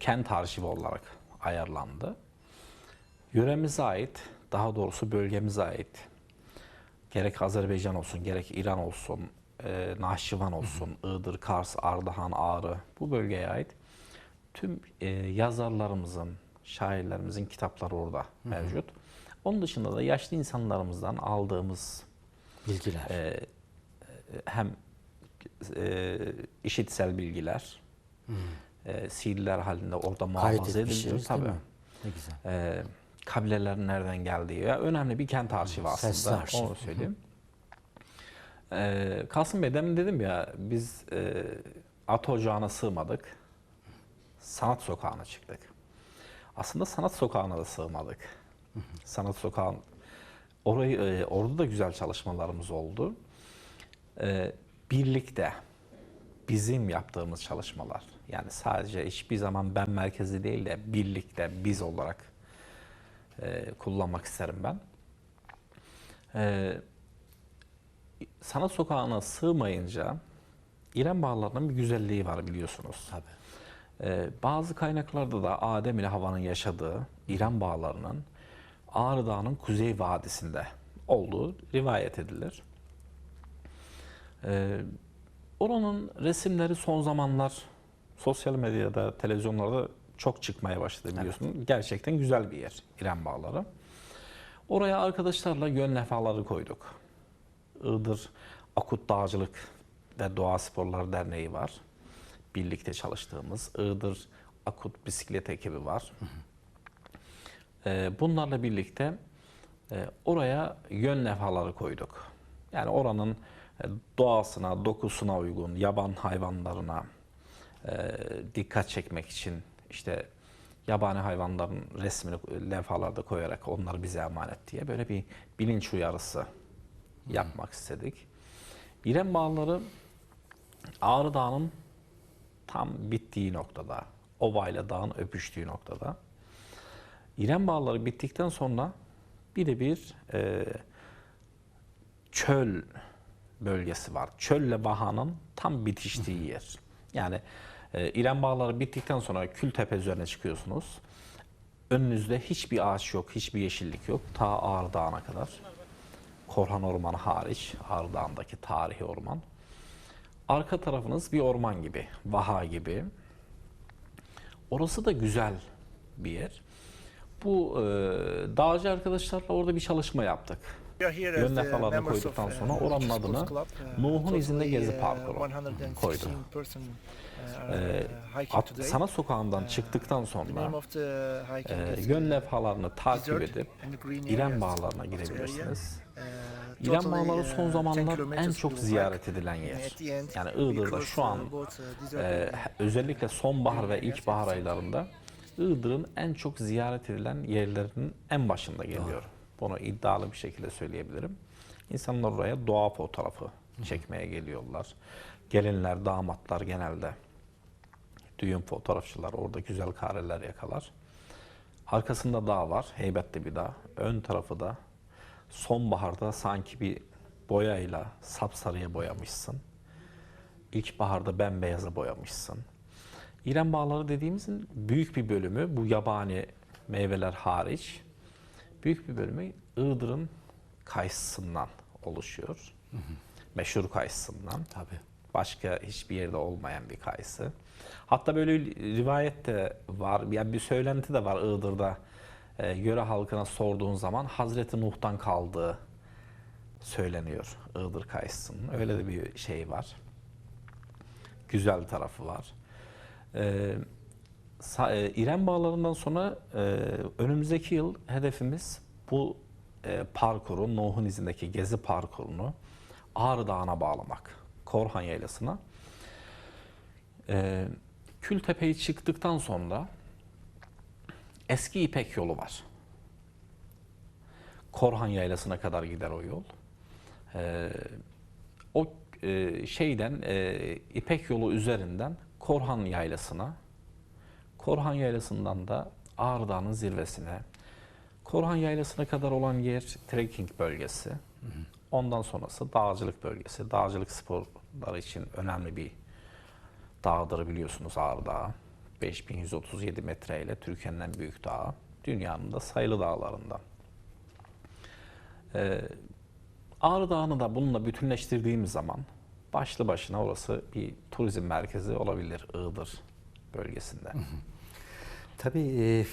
kent arşivi olarak ayarlandı. Yöremize ait, daha doğrusu bölgemize ait gerek Azerbaycan olsun, gerek İran olsun, e, Nahşivan olsun, Iğdır, Kars, Ardahan, Ağrı bu bölgeye ait tüm e, yazarlarımızın, şairlerimizin kitapları orada mevcut. Onun dışında da yaşlı insanlarımızdan aldığımız Bilgiler. e, hem e, işitsel bilgiler, e, CD'ler halinde orada muhafaza ediliyor. Tabii. Ne güzel. E, kabilelerin nereden geldiği ya önemli bir kent arşivi aslında. Sesli arşiv. Onu söyleyeyim. E, Kasım Bey demin dedim ya biz e, at ocağına sığmadık. Sanat sokağına çıktık. Aslında sanat sokağına da sığmadık. Sanat sokağın orayı e, orada da güzel çalışmalarımız oldu. E, birlikte bizim yaptığımız çalışmalar yani sadece hiçbir zaman ben merkezi değil de birlikte biz olarak e, kullanmak isterim ben. E, sanat sokağına sığmayınca İrem Bağları'nın bir güzelliği var biliyorsunuz. Tabii. Ee, bazı kaynaklarda da Adem ile Hava'nın yaşadığı İran Bağları'nın Ağrı Dağı'nın kuzey vadisinde olduğu rivayet edilir. Ee, oranın resimleri son zamanlar sosyal medyada, televizyonlarda çok çıkmaya başladı biliyorsunuz. Gerçekten güzel bir yer İran Bağları. Oraya arkadaşlarla yön levhaları koyduk. Iğdır Akut Dağcılık ve Doğa Sporları Derneği var. Birlikte çalıştığımız Iğdır Akut Bisiklet ekibi var. Ee, Bunlarla birlikte e, oraya yön levhaları koyduk. Yani oranın doğasına, dokusuna uygun, yaban hayvanlarına e, dikkat çekmek için işte yabani hayvanların resmini levhalarda koyarak onları bize emanet diye böyle bir bilinç uyarısı yapmak istedik. İrem Bağları Ağrı Dağı'nın tam bittiği noktada, ovayla dağın öpüştüğü noktada. İrem Bağları bittikten sonra bir de bir çöl bölgesi var. Çölle Baha'nın tam bitiştiği yer. Yani e, İrem Bağları bittikten sonra Kültepe üzerine çıkıyorsunuz. Önünüzde hiçbir ağaç yok, hiçbir yeşillik yok. Ta Ağrı Dağı'na kadar. Korhan Ormanı hariç, Ağrı Dağı'ndaki tarihi orman. Arka tarafınız bir orman gibi, vaha gibi. Orası da güzel bir yer. Bu e, dağcı arkadaşlarla orada bir çalışma yaptık. Yön levhalarını koyduktan sonra oranın adını Nuh'un izinde gezi parkuru koydu. Ee, at- sanat sokağından çıktıktan sonra e, yön levhalarını takip edip İrem Bağları'na girebilirsiniz. İrem Bağları son zamanlar en çok ziyaret edilen yer. Yani Iğdır'da şu an e, özellikle sonbahar ve ilkbahar aylarında Iğdır'ın en çok ziyaret edilen yerlerinin en başında geliyor. Bunu iddialı bir şekilde söyleyebilirim. İnsanlar oraya doğa fotoğrafı çekmeye geliyorlar. Gelinler, damatlar genelde düğün fotoğrafçılar orada güzel kareler yakalar. Arkasında dağ var, heybetli bir dağ. Ön tarafı da sonbaharda sanki bir boyayla sapsarıya boyamışsın. İlkbaharda bembeyaza boyamışsın. İrem Bağları dediğimizin büyük bir bölümü bu yabani meyveler hariç büyük bir bölümü Iğdır'ın kayısısından oluşuyor. Meşhur kayısısından. Tabii. Başka hiçbir yerde olmayan bir kayısı. Hatta böyle rivayet de var, yani bir söylenti de var Iğdır'da. Ee, yöre halkına sorduğun zaman Hazreti Nuh'tan kaldığı söyleniyor Iğdır kayısının. Öyle de bir şey var. Güzel tarafı var. Ee, Sa- e, İrem Bağları'ndan sonra e, önümüzdeki yıl hedefimiz bu e, parkuru, Nuh'un izindeki gezi parkurunu Ağrı Dağı'na bağlamak. Korhan Yaylası'na. E, Kültepe'yi çıktıktan sonra eski İpek yolu var. Korhan Yaylası'na kadar gider o yol. E, o e, şeyden e, İpek yolu üzerinden Korhan Yaylası'na Korhan Yaylası'ndan da Ağrı Dağı'nın zirvesine. Korhan Yaylası'na kadar olan yer trekking bölgesi. Ondan sonrası dağcılık bölgesi. Dağcılık sporları için önemli bir dağdır biliyorsunuz Ağrı Dağı. 5137 metre ile Türkiye'nin en büyük dağı. Dünyanın da sayılı dağlarından. Ee, Ağrı Dağı'nı da bununla bütünleştirdiğimiz zaman başlı başına orası bir turizm merkezi olabilir Iğdır bölgesinde. Tabii e, e,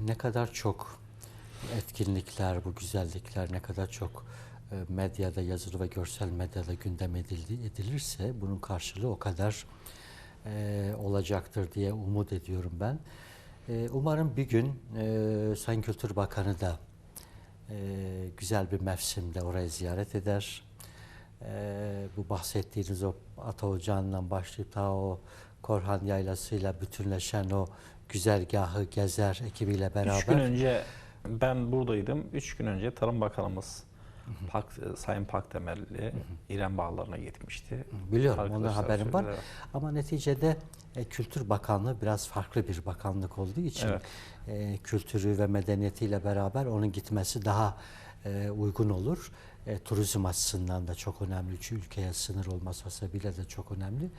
ne kadar çok etkinlikler, bu güzellikler ne kadar çok e, medyada, yazılı ve görsel medyada gündem edildi, edilirse bunun karşılığı o kadar e, olacaktır diye umut ediyorum ben. E, umarım bir gün e, Sayın Kültür Bakanı da e, güzel bir mevsimde orayı ziyaret eder. E, bu bahsettiğiniz o Ata Ocağı'ndan başlayıp ta o Korhan Yaylası'yla bütünleşen o güzergahı gezer ekibiyle beraber. Üç gün önce ben buradaydım. Üç gün önce Tarım Bakanımız Pak, Sayın Pakdemirli İrem Bağları'na gitmişti. Biliyorum, ondan Arkadaşlar haberim var. Ama neticede e, Kültür Bakanlığı biraz farklı bir bakanlık olduğu için Evet. e, kültürü ve medeniyetiyle beraber onun gitmesi daha e, uygun olur. E, turizm açısından da çok önemli. Çünkü ülkeye sınır olması hasebiyle de çok önemli.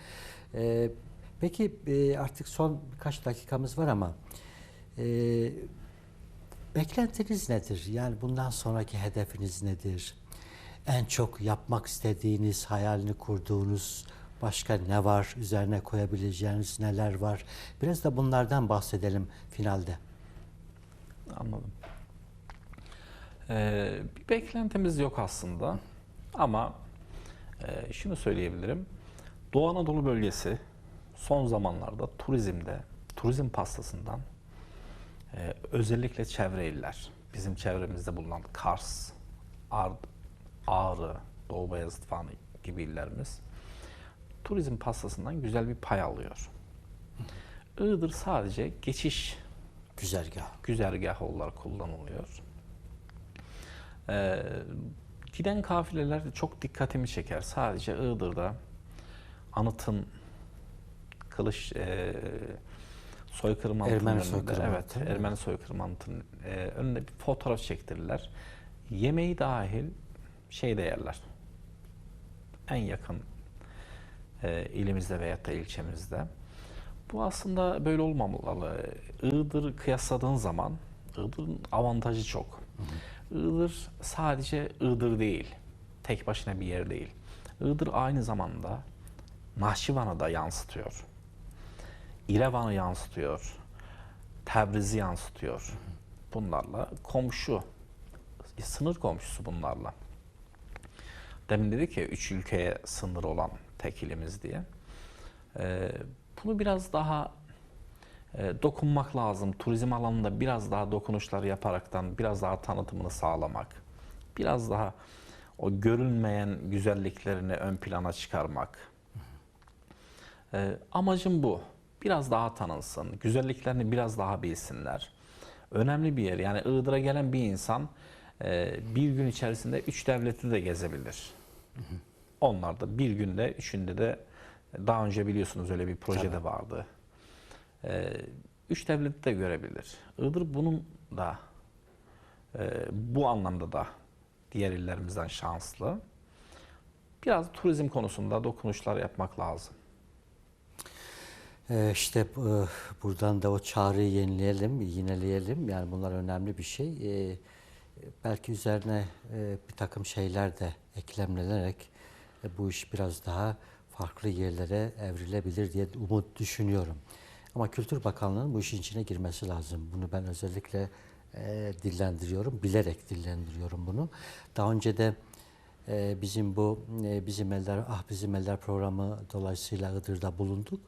E, peki e, artık son birkaç dakikamız var ama e, beklentiniz nedir? Yani bundan sonraki hedefiniz nedir? En çok yapmak istediğiniz, hayalini kurduğunuz başka ne var? Üzerine koyabileceğiniz neler var? Biraz da bunlardan bahsedelim finalde. Anladım. Ee, bir beklentimiz yok aslında ama e, şunu söyleyebilirim. Doğu Anadolu bölgesi son zamanlarda turizmde, turizm pastasından e, özellikle çevre iller, bizim çevremizde bulunan Kars, Ard, Ağrı, Doğu Beyazıt falan gibi illerimiz turizm pastasından güzel bir pay alıyor. Iğdır sadece geçiş Güzergah. güzergah olarak kullanılıyor. Ee, giden kafileler de çok dikkatimi çeker. Sadece Iğdır'da anıtın kılıç e, soykırım anıtının Ermeni önünde, soykırım evet, anıtı? Ermeni soykırım anıtının e, önünde bir fotoğraf çektirirler. Yemeği dahil şeyde yerler. En yakın e, ilimizde veyahut da ilçemizde. Bu aslında böyle olmamalı. Iğdır kıyasladığın zaman Iğdır'ın avantajı çok. Iğdır sadece Iğdır değil. Tek başına bir yer değil. Iğdır aynı zamanda Nahçıvan'ı da yansıtıyor. İrevan'ı yansıtıyor. Tebriz'i yansıtıyor. Bunlarla komşu. Sınır komşusu bunlarla. Demin dedi ki üç ülkeye sınır olan tek ilimiz diye. Ee, bunu biraz daha dokunmak lazım. Turizm alanında biraz daha dokunuşlar yaparaktan biraz daha tanıtımını sağlamak. Biraz daha o görünmeyen güzelliklerini ön plana çıkarmak. Ee, amacım bu. Biraz daha tanınsın. Güzelliklerini biraz daha bilsinler. Önemli bir yer. Yani Iğdır'a gelen bir insan e, bir gün içerisinde üç devleti de gezebilir. Onlar da bir günde, üçünde de daha önce biliyorsunuz öyle bir proje de vardı. Ee, üç devleti de görebilir. Iğdır bunun da e, bu anlamda da diğer illerimizden şanslı. Biraz turizm konusunda dokunuşlar yapmak lazım. Ee, işte e, buradan da o çağrıyı yenileyelim, yineleyelim. Yani bunlar önemli bir şey. Ee, belki üzerine e, bir takım şeyler de eklemlenerek bu iş biraz daha farklı yerlere evrilebilir diye umut düşünüyorum. Ama Kültür Bakanlığı'nın bu işin içine girmesi lazım. Bunu ben özellikle e, dillendiriyorum, bilerek dillendiriyorum bunu. Daha önce de e, bizim bu e, Bizim Eller Ah Bizim Eller programı dolayısıyla Iğdır'da bulunduk.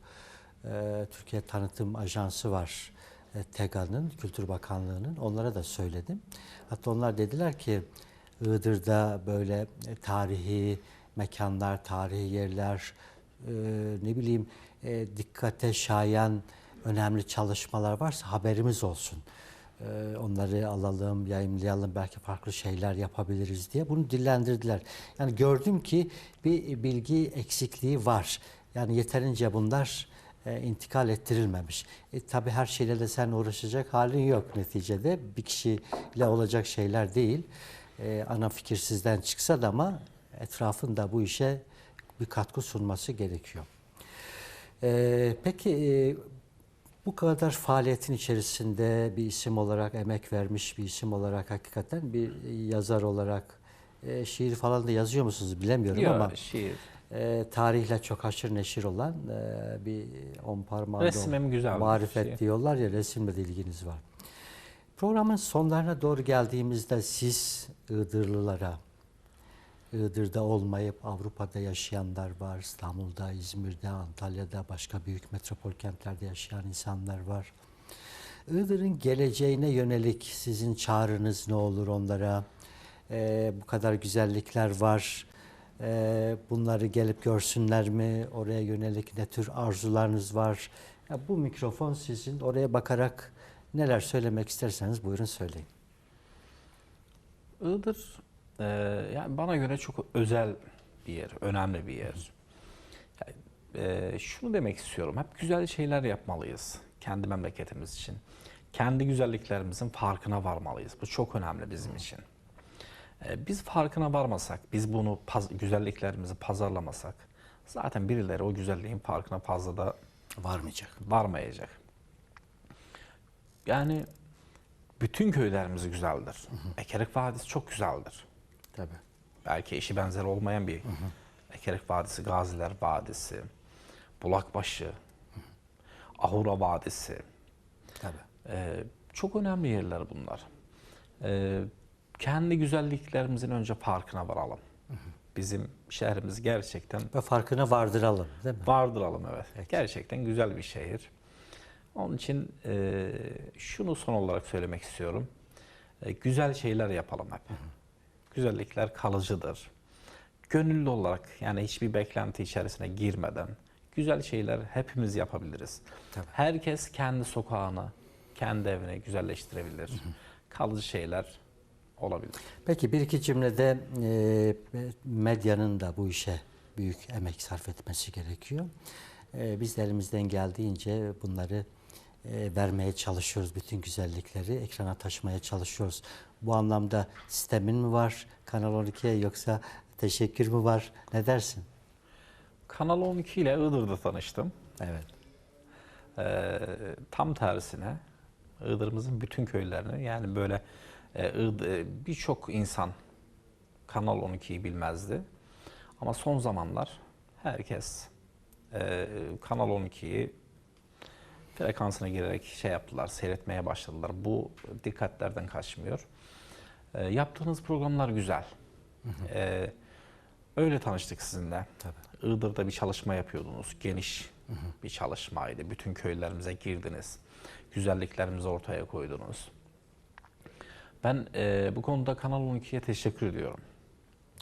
E, Türkiye Tanıtım Ajansı var. E, TEGA'nın, Kültür Bakanlığı'nın. Onlara da söyledim. Hatta onlar dediler ki Iğdır'da böyle e, tarihi mekanlar, tarihi yerler, e, ne bileyim e, dikkate şayan önemli çalışmalar varsa haberimiz olsun. E, onları alalım, yayımlayalım, belki farklı şeyler yapabiliriz diye bunu dillendirdiler. Yani gördüm ki bir bilgi eksikliği var. Yani yeterince bunlar e, intikal ettirilmemiş. E, tabii her şeyle de sen uğraşacak halin yok neticede. Bir kişiyle olacak şeyler değil. E, ana fikir sizden çıksa da ama etrafın da bu işe bir katkı sunması gerekiyor. Ee, peki e, bu kadar faaliyetin içerisinde bir isim olarak emek vermiş bir isim olarak hakikaten bir yazar olarak e, şiir falan da yazıyor musunuz bilemiyorum Yok, ama şiir. e, tarihle çok haşır neşir olan e, bir on parmağında Resimim güzel. marifet Şey. diyorlar ya resimle de ilginiz var. Programın sonlarına doğru geldiğimizde siz Iğdırlılara, Iğdır'da olmayıp Avrupa'da yaşayanlar var, İstanbul'da, İzmir'de, Antalya'da, başka büyük metropol kentlerde yaşayan insanlar var. Iğdır'ın geleceğine yönelik sizin çağrınız ne olur onlara? Ee, bu kadar güzellikler var. Ee, bunları gelip görsünler mi? Oraya yönelik ne tür arzularınız var? Ya bu mikrofon sizin. Oraya bakarak neler söylemek isterseniz buyurun söyleyin. Iğdır e, yani bana göre çok özel bir yer, önemli bir yer. Yani, e, şunu demek istiyorum, hep güzel şeyler yapmalıyız kendi memleketimiz için. Kendi güzelliklerimizin farkına varmalıyız. Bu çok önemli bizim için. E, biz farkına varmasak, biz bunu paz- güzelliklerimizi pazarlamasak, zaten birileri o güzelliğin farkına fazla da Varmayacak. varmayacak. Yani bütün köylerimiz güzeldir. Ekerek Vadisi çok güzeldir. Tabii. Belki eşi benzeri olmayan bir Ekerek Vadisi, Gaziler Vadisi, Bulakbaşı, Ahura Vadisi. Tabii. Ee, çok önemli yerler bunlar. Ee, kendi güzelliklerimizin önce farkına varalım. Bizim şehrimiz gerçekten Ve farkına vardıralım değil mi? Vardıralım evet. Gerçekten güzel bir şehir. Onun için e, şunu son olarak söylemek istiyorum. E, güzel şeyler yapalım hep. Güzellikler kalıcıdır. Gönüllü olarak yani hiçbir beklenti içerisine girmeden güzel şeyler hepimiz yapabiliriz. Tabii. Herkes kendi sokağını, kendi evini güzelleştirebilir. Kalıcı şeyler olabilir. Peki bir iki cümlede e, medyanın da bu işe büyük emek sarf etmesi gerekiyor. E, biz de elimizden geldiğince bunları e, vermeye çalışıyoruz. Bütün güzellikleri ekrana taşımaya çalışıyoruz. Bu anlamda sistemin mi var Kanal 12'ye yoksa teşekkür mü var? Ne dersin? Kanal 12 ile Iğdır'da tanıştım. Evet. Ee, tam tersine Iğdır'ımızın bütün köylerini yani böyle e, e, birçok insan Kanal 12'yi bilmezdi. Ama son zamanlar herkes e, Kanal 12'yi frekansına girerek şey yaptılar, seyretmeye başladılar. Bu dikkatlerden kaçmıyor. E, yaptığınız programlar güzel. E, öyle tanıştık sizinle. Tabii. Iğdır'da bir çalışma yapıyordunuz. Geniş bir çalışmaydı. Bütün köylerimize girdiniz. Güzelliklerimizi ortaya koydunuz. Ben e, bu konuda Kanal 12'ye teşekkür ediyorum.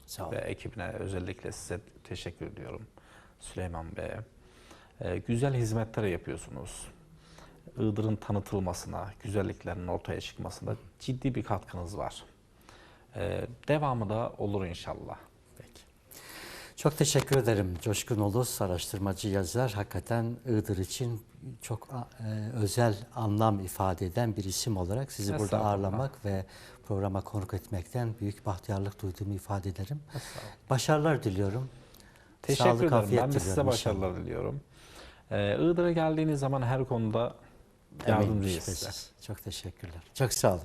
Sağ Ve olun. ekibine özellikle size teşekkür ediyorum. Süleyman Bey'e. E, güzel hizmetler yapıyorsunuz. Iğdır'ın tanıtılmasına, güzelliklerinin ortaya çıkmasında ciddi bir katkınız var. E, devamı da olur inşallah. Peki. Çok teşekkür ederim Coşkun Ulus, araştırmacı yazar. Hakikaten Iğdır için çok e, özel anlam ifade eden bir isim olarak sizi burada ağırlamak ve programa konuk etmekten büyük bahtiyarlık duyduğumu ifade ederim. Başarılar diliyorum. Teşekkür Sağlık, ederim. Ben de size inşallah. başarılar diliyorum. Ee, Iğdır'a geldiğiniz zaman her konuda yardımcıyız size. Çok teşekkürler. Çok sağ olun.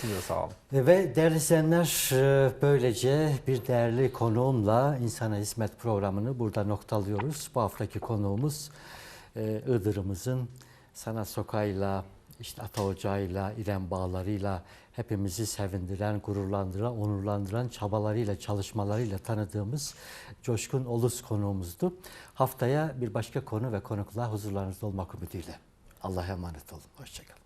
Size sağ olun. Ve değerli izleyenler e, böylece bir değerli konuğumla İnsana Hizmet programını burada noktalıyoruz. Bu haftaki konuğumuz e, Iğdır'ımızın sanat sokağıyla, işte Ata Ocağı'yla, İrem Bağları'yla hepimizi sevindiren, gururlandıran, onurlandıran çabalarıyla, çalışmalarıyla tanıdığımız Coşkun Olus konuğumuzdu. Haftaya bir başka konu ve konukla huzurlarınızda olmak ümidiyle. Allah'a emanet olun. Hoşçakalın.